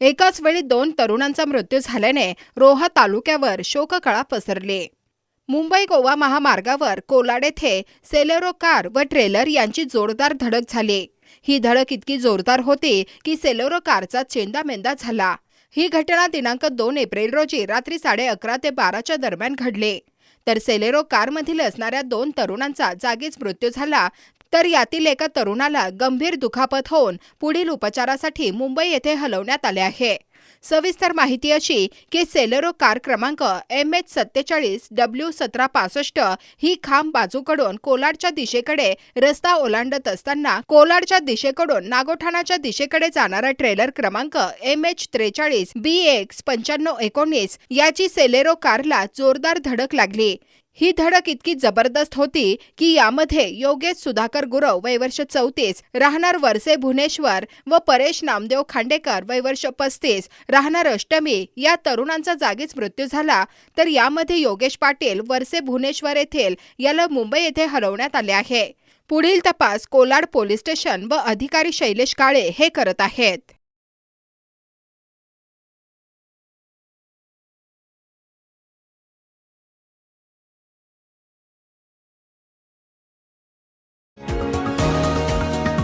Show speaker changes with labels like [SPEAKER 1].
[SPEAKER 1] एकाच वेळी दोन तरुणांचा मृत्यू झाल्याने रोहा तालुक्यावर शोककळा पसरली. मुंबई गोवा महामार्गावर कोलाड येथे सेलेरो कार व ट्रेलर यांची जोरदार धडक झाली. ही धडक इतकी जोरदार होती की सेलेरो कारचा चेंदामेंदा झाला. ही घटना दिनांक दोन एप्रिल रोजी रात्री साडे अकरा ते बाराच्या दरम्यान घडली. तर सेलेरो कारमधील असणाऱ्या दोन तरुणांचा जागीच मृत्यू झाला तर यातील एका तरुणाला गंभीर दुखापत होऊन पुढील उपचारासाठी मुंबई येथे हलवण्यात आले आहे. सविस्तर माहिती अशी की सेलेरो कार क्रमांक एम एच सत्तेचाळीस डब्ल्यू सतरा पासष्ट ही खांब बाजूकडून कोलाडच्या दिशेकडे रस्ता ओलांडत असताना कोलाडच्या दिशेकडून नागोठाणाच्या दिशेकडे जाणारा ट्रेलर क्रमांक एम एच त्रेचाळीस बी एक्स पंच्याण्णव एकोणीस याची सेलेरो कारला जोरदार धडक लागली. ही धडक इतकी जबरदस्त होती की यामध्ये योगेश सुधाकर गुरव वयवर्ष चौतीस राहणार वरसे भुवनेश्वर व परेश नामदेव खांडेकर वयवर्ष पस्तीस राहणार अष्टमी या तरुणांचा जागीच मृत्यू झाला. तर यामध्ये योगेश पाटील वरसे भुवनेश्वर येथील याला मुंबई येथे हलवण्यात आले आहे. पुढील तपास कोलाड पोलीस स्टेशन व अधिकारी शैलेश काळे हे करत आहेत.